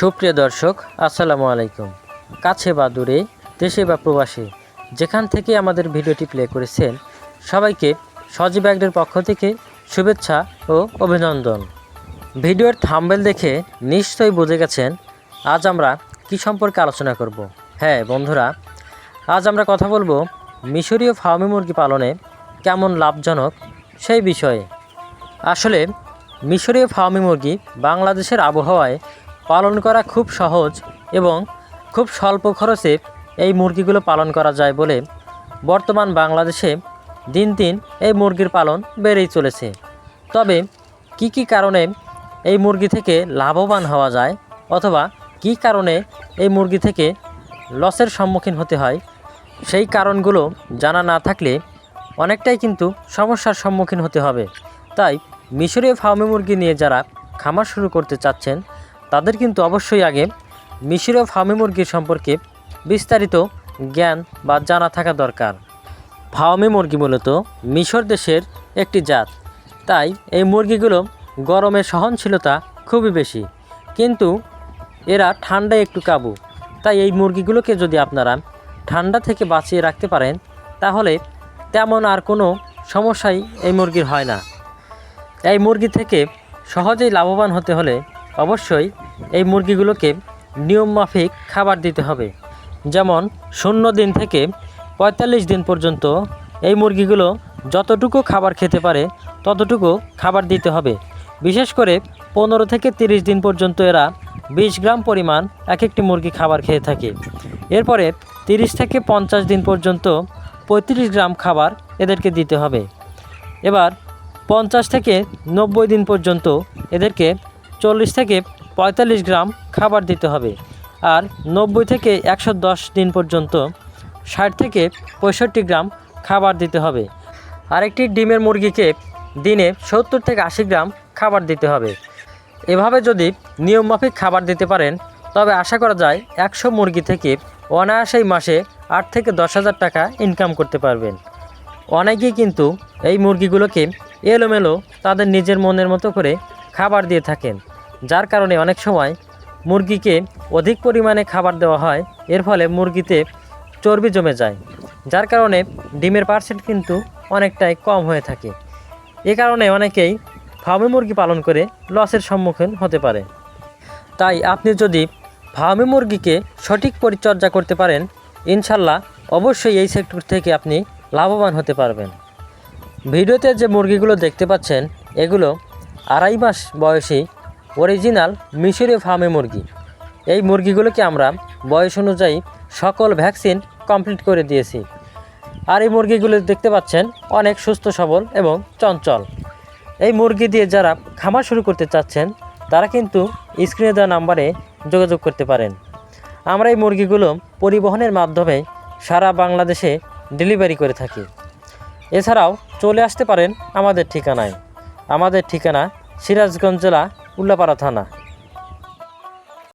সুপ্রিয় দর্শক, আসসালামু আলাইকুম। কাছে বা দূরে, দেশে বা প্রবাসে, যেখান থেকে আমাদের ভিডিওটি প্লে করেছেন, সবাইকে সজীব ব্যাগদের পক্ষ থেকে শুভেচ্ছা ও অভিনন্দন। ভিডিওর থাম্বেল দেখে নিশ্চয়ই বুঝে গেছেন, আজ আমরা কি সম্পর্কে আলোচনা করব। হ্যাঁ বন্ধুরা, আজ আমরা কথা বলব মিশরীয় ফার্মি মুরগি পালনে কেমন লাভজনক সেই বিষয়ে। আসলে মিশরীয় ফার্মি মুরগি বাংলাদেশের আবহাওয়ায় পালন করা খুব সহজ এবং খুব স্বল্প খরচে এই মুরগিগুলো পালন করা যায় বলে বর্তমান বাংলাদেশে দিন দিন এই মুরগির পালন বেড়েই চলেছে। তবে কি কি কারণে এই মুরগি থেকে লাভবান হওয়া যায় অথবা কি কারণে এই মুরগি থেকে লসের সম্মুখীন হতে হয়, সেই কারণগুলো জানা না থাকলে অনেকটাই কিন্তু সমস্যার সম্মুখীন হতে হবে। তাই মিশরীয় ফার্মে মুরগি নিয়ে যারা খামার শুরু করতে চাচ্ছেন তাদের কিন্তু অবশ্যই আগে মিশরীয় ফার্মি মুরগির সম্পর্কে বিস্তারিত জ্ঞান বা জানা থাকা দরকার। ফার্মি মুরগি মূলত মিশর দেশের একটি জাত। তাই এই মুরগিগুলো গরমে সহনশীলতা খুবই বেশি। কিন্তু এরা ঠান্ডায় একটু কাবু। তাই এই মুরগিগুলোকে যদি আপনারা ঠান্ডা থেকে বাঁচিয়ে রাখতে পারেন, তাহলে তেমন আর কোনো সমস্যাই এই মুরগির হয় না। এই মুরগি থেকে সহজেই লাভবান হতে হলে অবশ্যই এই মুরগিগুলোকে নিয়মমাফিক খাবার দিতে হবে। যেমন, শূন্য দিন থেকে পঁয়তাল্লিশ দিন পর্যন্ত এই মুরগিগুলো যতটুকু খাবার খেতে পারে, ততটুকু খাবার দিতে হবে। বিশেষ করে পনেরো থেকে তিরিশ দিন পর্যন্ত এরা বিশ গ্রাম পরিমাণ এক একটি মুরগি খাবার খেয়ে থাকে। এরপরে তিরিশ থেকে পঞ্চাশ দিন পর্যন্ত পঁয়ত্রিশ গ্রাম খাবার এদেরকে দিতে হবে। এবার পঞ্চাশ থেকে নব্বই দিন পর্যন্ত এদেরকে চল্লিশ থেকে পঁয়তাল্লিশ গ্রাম খাবার দিতে হবে। আর নব্বই থেকে একশো দশ দিন পর্যন্ত ষাট থেকে পঁয়ষট্টি গ্রাম খাবার দিতে হবে। আরেকটি ডিমের মুরগিকে দিনে সত্তর থেকে আশি গ্রাম খাবার দিতে হবে। এভাবে যদি নিয়মমাফিক খাবার দিতে পারেন, তবে আশা করা যায় একশো মুরগি থেকে অনায়াসেই মাসে আট থেকে দশ হাজার টাকা ইনকাম করতে পারবেন। অনেকেই কিন্তু এই মুরগিগুলোকে এলোমেলো তাদের নিজের মনের মতো করে খাবার দিয়ে থাকেন। যার কারণে অনেক সময় মুরগিকে অধিক পরিমাণে খাবার দেওয়া হয়। এর ফলে মুরগিতে চর্বি জমে যায়, যার কারণে ডিমের পার্সেন্ট কিন্তু অনেকটাই কম হয়ে থাকে। এ কারণে অনেকেই ফার্মি মুরগি পালন করে লসের সম্মুখীন হতে পারে। তাই আপনি যদি ফার্মি মুরগিকে সঠিক পরিচর্যা করতে পারেন, ইনশাল্লাহ অবশ্যই এই সেক্টর থেকে আপনি লাভবান হতে পারবেন। ভিডিওতে যে মুরগিগুলো দেখতে পাচ্ছেন, এগুলো আড়াই মাস বয়সী অরিজিনাল মিশরীয় ফার্মে মুরগি। এই মুরগিগুলোকে আমরা বয়স অনুযায়ী সকল ভ্যাকসিন কমপ্লিট করে দিয়েছি। আর এই মুরগিগুলো দেখতে পাচ্ছেন, অনেক সুস্থ, সবল এবং চঞ্চল। এই মুরগি দিয়ে যারা খামার শুরু করতে চাচ্ছেন, তারা কিন্তু স্ক্রিনে দেওয়া নাম্বারে যোগাযোগ করতে পারেন। আমরা এই মুরগিগুলো পরিবহনের মাধ্যমে সারা বাংলাদেশে ডেলিভারি করে থাকি। এছাড়াও চলে আসতে পারেন আমাদের ঠিকানায়। আমাদের ঠিকানা সিরাজগঞ্জ জেলা উল্লাপাড়া থানা।